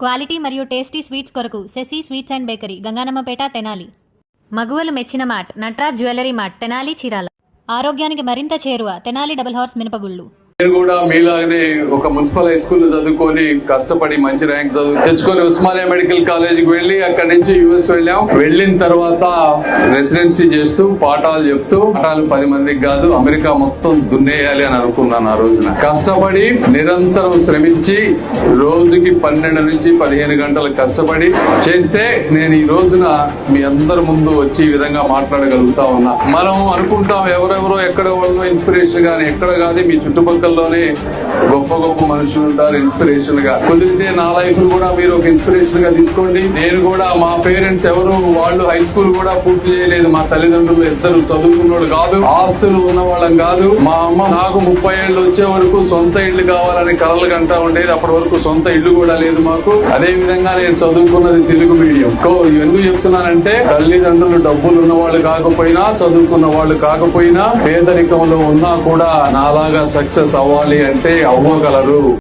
Quality మరియు tasty sweets కొరకు Shashi sweets and bakery Ganganammapeta Tenali. మగువలు మెచ్చిన mart Natraj jewellery mart Tenali Chirala. ఆరోగ్యానికి మరింత చేరువ తెనాలి డబుల్ హార్స్ మినపగుళ్ళు. నేను కూడా మీలాగనే ఒక మున్సిపల్ హై స్కూల్ చదువుకొని కష్టపడి మంచి ర్యాంక్ చదువు తెచ్చుకొని ఉస్మానియా మెడికల్ కాలేజీకి వెళ్ళి అక్కడి నుంచి యుఎస్ వెళ్ళాం. వెళ్ళిన తర్వాత రెసిడెన్సీ చేస్తూ పాఠాలు చెప్తూ పాఠాలు పది మందికి కాదు అమెరికా మొత్తం దున్నేయాలి అని అనుకున్నాను ఆ రోజున. కష్టపడి నిరంతరం శ్రమించి రోజుకి పన్నెండు నుంచి పదిహేను గంటలు కష్టపడి చేస్తే నేను ఈ రోజున మీ అందరి ముందు వచ్చి ఈ విధంగా మాట్లాడగలుగుతా ఉన్నా. మనం అనుకుంటాం ఎవరెవరో ఎక్కడ వాళ్ళు ఇన్స్పిరేషన్ కానీ ఎక్కడ కాదు మీ చుట్టుపక్కల చుట్టుపక్కలలోనే గొప్ప గొప్ప మనుషులు ఉంటారు ఇన్స్పిరేషన్గా. కుదిరితే నా లైఫ్ కూడా మీరు ఒక ఇన్స్పిరేషన్గా తీసుకోండి. నేను కూడా మా పేరెంట్స్ ఎవరు వాళ్ళు హై స్కూల్ కూడా పూర్తి చేయలేదు. మా తల్లిదండ్రులు ఇద్దరు చదువుకున్నోడు కాదు ఆస్తులు ఉన్న వాళ్ళం కాదు. మా అమ్మ నాకు ముప్పై ఏళ్ళు వచ్చే వరకు సొంత ఇల్లు కావాలని కలలు కంటా ఉండేది. అప్పటి వరకు సొంత ఇల్లు కూడా లేదు మాకు. అదే విధంగా నేను చదువుకున్నది తెలుగు మీడియం ఎందుకు చెప్తున్నానంటే తల్లిదండ్రులు డబ్బులు ఉన్న వాళ్ళు కాకపోయినా చదువుకున్న వాళ్ళు కాకపోయినా పేదరికంలో ఉన్నా కూడా నాలాగా సక్సెస్ అవ్వాలి అంటే అవ్వగలరు.